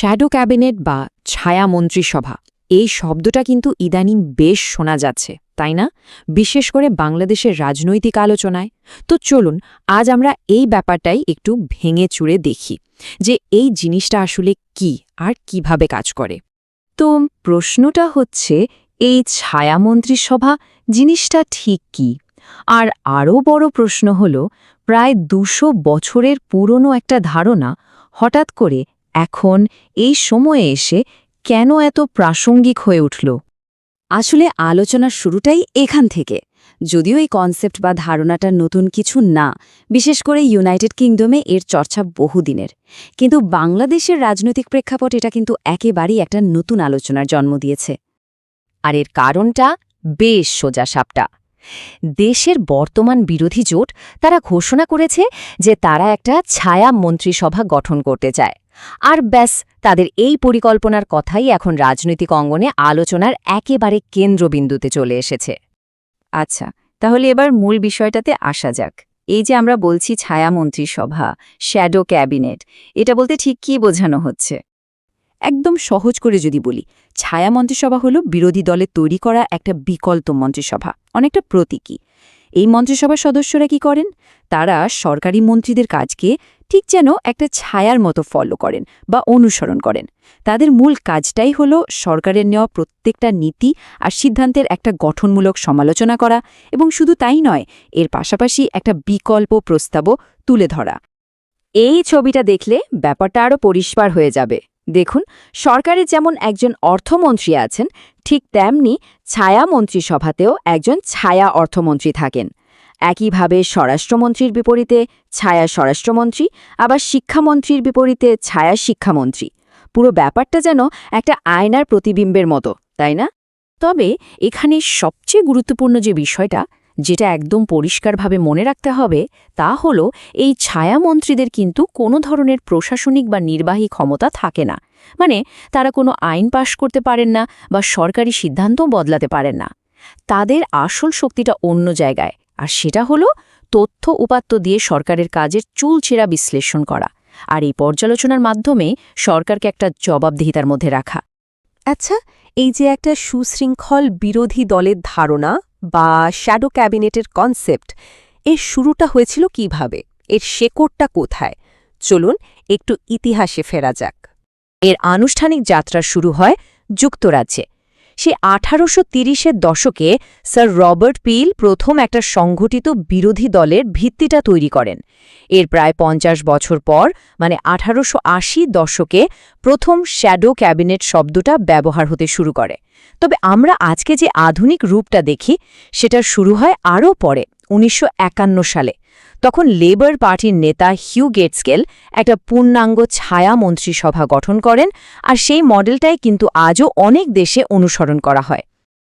Shadow cabinet বা ছায়া মন্ত্রিসভা এই শব্দটা কিন্তু ইদানিং বেশ শোনা যাচ্ছে, তাই না? বিশেষ করে বাংলাদেশের রাজনৈতিক আলোচনায়। তো চলুন, আজ আমরা এই ব্যাপারটাই একটু ভেঙে চুড়ে দেখি যে এই জিনিসটা আসলে কি আর কীভাবে কাজ করে। তো প্রশ্নটা হচ্ছে, এই ছায়া মন্ত্রিসভা জিনিসটা ঠিক কি? আর আরও বড় প্রশ্ন হল, প্রায় দুশো বছরের পুরনো একটা ধারণা হঠাৎ করে এখন এই সময়ে এসে কেন এত প্রাসঙ্গিক হয়ে উঠল? আসলে আলোচনার শুরুটাই এখান থেকে। যদিও এই কনসেপ্ট বা ধারণাটা নতুন কিছু না, বিশেষ করে ইউনাইটেড কিংডমে এর চর্চা বহুদিনের। কিন্তু বাংলাদেশের রাজনৈতিক প্রেক্ষাপট এটা কিন্তু একেবারেই একটা নতুন আলোচনার জন্ম দিয়েছে। আর এর কারণটা বেশ সোজা সাপটা। দেশের বর্তমান বিরোধী জোট তারা ঘোষণা করেছে যে তারা একটা ছায়া মন্ত্রিসভা গঠন করতে চায়। আর ব্যাস, তাদের এই পরিকল্পনার কথাই এখন রাজনৈতিক অঙ্গনে আলোচনার একেবারে কেন্দ্রবিন্দুতে চলে এসেছে। আচ্ছা তাহলে এবার মূল বিষয়টাতে আসা যাক। এই যে আমরা বলছি ছায়া মন্ত্রিসভা, শ্যাডো ক্যাবিনেট, এটা বলতে ঠিক কী বোঝানো হচ্ছে? একদম সহজ করে যদি বলি, ছায়া মন্ত্রিসভা হল বিরোধী দলের তৈরি করা একটা বিকল্প মন্ত্রিসভা, অনেকটা প্রতীকী। এই মন্ত্রিসভার সদস্যরা কি করেন? তারা সরকারি মন্ত্রীদের কাজকে ঠিক যেন একটা ছায়ার মতো ফলো করেন বা অনুসরণ করেন। তাদের মূল কাজটাই হল সরকারের নেওয়া প্রত্যেকটা নীতি আর সিদ্ধান্তের একটা গঠনমূলক সমালোচনা করা এবং শুধু তাই নয়, এর পাশাপাশি একটা বিকল্প প্রস্তাবও তুলে ধরা। এই ছবিটা দেখলে ব্যাপারটা আরও পরিষ্কার হয়ে যাবে। দেখুন, সরকারের যেমন একজন অর্থমন্ত্রী আছেন, ঠিক তেমনি ছায়া মন্ত্রিসভাতেও একজন ছায়া অর্থমন্ত্রী থাকেন। একইভাবে স্বরাষ্ট্রমন্ত্রীর বিপরীতে ছায়া স্বরাষ্ট্রমন্ত্রী, আবার শিক্ষামন্ত্রীর বিপরীতে ছায়া শিক্ষামন্ত্রী। পুরো ব্যাপারটা যেন একটা আয়নার প্রতিবিম্বের মতো, তাই না? তবে এখানে সবচেয়ে গুরুত্বপূর্ণ যে বিষয়টা, যেটা একদম পরিষ্কারভাবে মনে রাখতে হবে, তা হল এই ছায়ামন্ত্রীদের কিন্তু কোনো ধরনের প্রশাসনিক বা নির্বাহী ক্ষমতা থাকে না। মানে তারা কোনো আইন পাশ করতে পারেন না বা সরকারি সিদ্ধান্তও বদলাতে পারেন না। তাদের আসল শক্তিটা অন্য জায়গায়। আর সেটা হলো তথ্য উপাত্ত দিয়ে সরকারের কাজের চুলচেরা বিশ্লেষণ করা আর এই পর্যালোচনার মাধ্যমে সরকারকে একটা জবাবদিহিতার মধ্যে রাখা। আচ্ছা এই যে একটা সুশৃঙ্খল বিরোধী দলের ধারণা বা শ্যাডো ক্যাবিনেটের কনসেপ্ট এর শুরুটা হয়েছিল কীভাবে? এর শেকড়টা কোথায়? চলুন একটু ইতিহাসে ফেরা যাক। এর আনুষ্ঠানিক যাত্রা শুরু হয় যুক্তরাজ্যে। সে আঠারোশো তিরিশের দশকে স্যার রবার্ট পিল প্রথম একটা সংঘটিত বিরোধী দলের ভিত্তিটা তৈরি করেন। এর প্রায় পঞ্চাশ বছর পর মানে আঠারোশো আশি দশকে, প্রথম শ্যাডো ক্যাবিনেট শব্দটা ব্যবহার হতে শুরু করে। তবে আমরা আজকে যে আধুনিক রূপটা দেখি, সেটা শুরু হয় আরও পরে, উনিশশো একান্ন সালে। তখন লেবার পার্টির নেতা হিউ গেটসকেল একটা পূর্ণাঙ্গ ছায়া মন্ত্রিসভা গঠন করেন, আর সেই মডেলটাই কিন্তু আজও অনেক দেশে অনুসরণ করা হয়।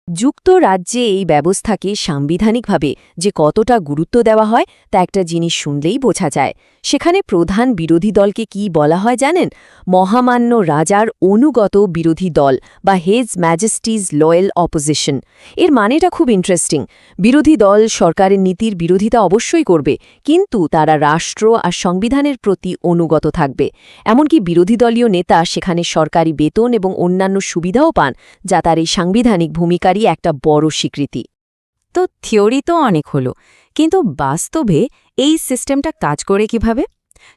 যুক্তরাজ্যে এই ব্যবস্থাকে সাংবিধানিকভাবে যে কতটা গুরুত্ব দেওয়া হয়, তা একটা জিনিস শুনলেই বোঝা যায়। সেখানে প্রধান বিরোধী দলকে কি বলা হয় জানেন? মহামান্য রাজার অনুগত বিরোধী দল বা হেজ ম্যাজেস্টিজ লয়েল অপোজিশন এর মানেটা খুব ইন্টারেস্টিং বিরোধী দল সরকারের নীতির বিরোধিতা অবশ্যই করবে, কিন্তু তারা রাষ্ট্র আর সংবিধানের প্রতি অনুগত থাকবে। এমনকি বিরোধী দলীয় নেতা সেখানে সরকারি বেতন এবং অন্যান্য সুবিধাও পান, যা তার এই সাংবিধানিক ভূমিকারই একটা বড় স্বীকৃতি। তো থিওরি তো অনেক হলো, কিন্তু বাস্তবে এই সিস্টেমটা কাজ করে কীভাবে?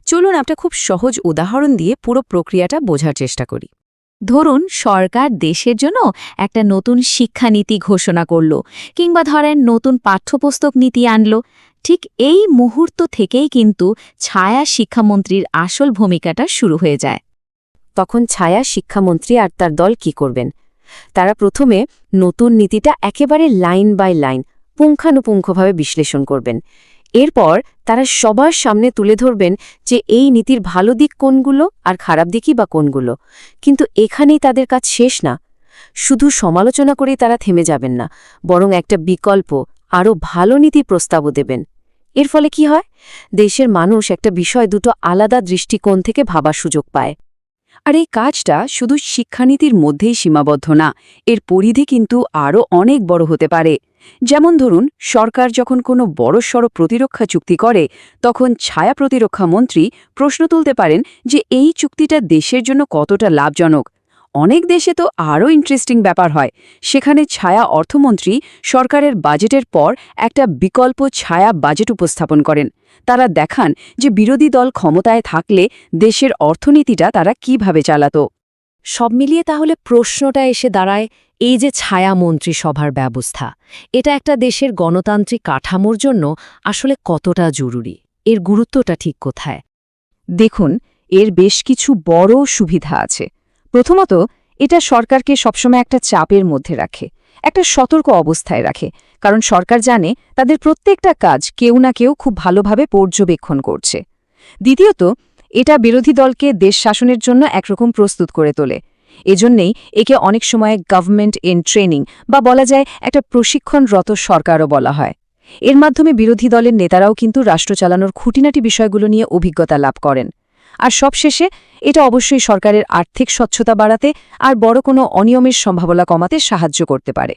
চলুন একটা খুব সহজ উদাহরণ দিয়ে পুরো প্রক্রিয়াটা বোঝার চেষ্টা করি। ধরুন, সরকার দেশের জন্য একটা নতুন শিক্ষানীতি ঘোষণা করল, কিংবা ধরেন নতুন পাঠ্যপুস্তক নীতি আনল। ঠিক এই মুহূর্ত থেকেই কিন্তু ছায়া শিক্ষামন্ত্রীর আসল ভূমিকাটা শুরু হয়ে যায়। তখন ছায়া শিক্ষামন্ত্রী আর তার দল কি করবেন? তারা প্রথমে নতুন নীতিটা একেবারে লাইন বাই লাইন পুঙ্খানুপুঙ্খভাবে বিশ্লেষণ করবেন। এরপর তারা সবার সামনে তুলে ধরবেন যে এই নীতির ভালো দিক কোনগুলো আর খারাপ দিকই বা কোনগুলো। কিন্তু এখানেই তাদের কাজ শেষ না। শুধু সমালোচনা করেই তারা থেমে যাবেন না, বরং একটা বিকল্প, আরও ভালো নীতি প্রস্তাবও দেবেন। এর ফলে কি হয়? দেশের মানুষ একটা বিষয় দুটো আলাদা দৃষ্টিকোণ থেকে ভাবার সুযোগ পায়। আর এই কাজটা শুধু শিক্ষানীতির মধ্যেই সীমাবদ্ধ না, এর পরিধি কিন্তু আরও অনেক বড় হতে পারে। যেমন ধরুন, সরকার যখন কোনো বড়সড় প্রতিরক্ষা চুক্তি করে, তখন ছায়া প্রতিরক্ষা মন্ত্রী প্রশ্ন তুলতে পারেন যে এই চুক্তিটা দেশের জন্য কতটা লাভজনক। অনেক দেশে তো আরও ইন্টারেস্টিং ব্যাপার হয়। সেখানে ছায়া অর্থমন্ত্রী সরকারের বাজেটের পর একটা বিকল্প ছায়া বাজেট উপস্থাপন করেন। তারা দেখান যে বিরোধী দল ক্ষমতায় থাকলে দেশের অর্থনীতিটা তারা কীভাবে চালাত। সব মিলিয়ে তাহলে প্রশ্নটা এসে দাঁড়ায়, এই যে ছায়া মন্ত্রিসভার ব্যবস্থা, এটা একটা দেশের গণতান্ত্রিক কাঠামোর জন্য আসলে কতটা জরুরি? এর গুরুত্বটা ঠিক কোথায়? দেখুন, এর বেশ কিছু বড় সুবিধা আছে। প্রথমত, এটা সরকারকে সবসময় একটা চাপের মধ্যে রাখে। একটা সতর্ক অবস্থায় রাখে, কারণ সরকার জানে তাদের প্রত্যেকটা কাজ কেউ না কেউ খুব ভালোভাবে পর্যবেক্ষণ করছে। দ্বিতীয়ত, এটা বিরোধী দলকে দেশ শাসনের জন্য একরকম প্রস্তুত করে তোলে। এজন্যেই একে অনেক সময় গভর্নমেন্ট ইন ট্রেনিং বা বলা যায় একটা প্রশিক্ষণরত সরকারও বলা হয়। এর মাধ্যমে বিরোধী দলের নেতারাও কিন্তু রাষ্ট্র চালানোর খুঁটিনাটি বিষয়গুলো নিয়ে অভিজ্ঞতা লাভ করেন। আর সবশেষে, এটা অবশ্যই সরকারের আর্থিক স্বচ্ছতা বাড়াতে আর বড় কোনো অনিয়মের সম্ভাবনা কমাতে সাহায্য করতে পারে।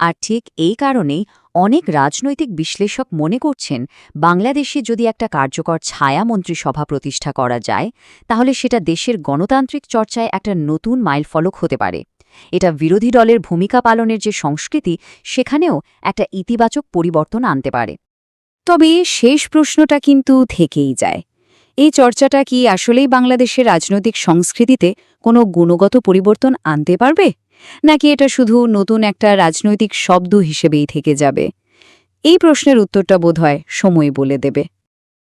আর ঠিক এই কারণেই অনেক রাজনৈতিক বিশ্লেষক মনে করছেন, বাংলাদেশে যদি একটা কার্যকর ছায়া মন্ত্রিসভা প্রতিষ্ঠা করা যায়, তাহলে সেটা দেশের গণতান্ত্রিক চর্চায় একটা নতুন মাইলফলক হতে পারে। এটা বিরোধী দলের ভূমিকা পালনের যে সংস্কৃতি, সেখানেও একটা ইতিবাচক পরিবর্তন আনতে পারে। তবে শেষ প্রশ্নটা কিন্তু থেকেই যায়। এই চর্চাটা কি আসলেই বাংলাদেশের রাজনৈতিক সংস্কৃতিতে কোনো গুণগত পরিবর্তন আনতে পারবে? নাকি এটা শুধু নতুন একটা রাজনৈতিক শব্দ হিসেবেই থেকে যাবে? এই প্রশ্নের উত্তরটা বোধহয় সময় বলে দেবে।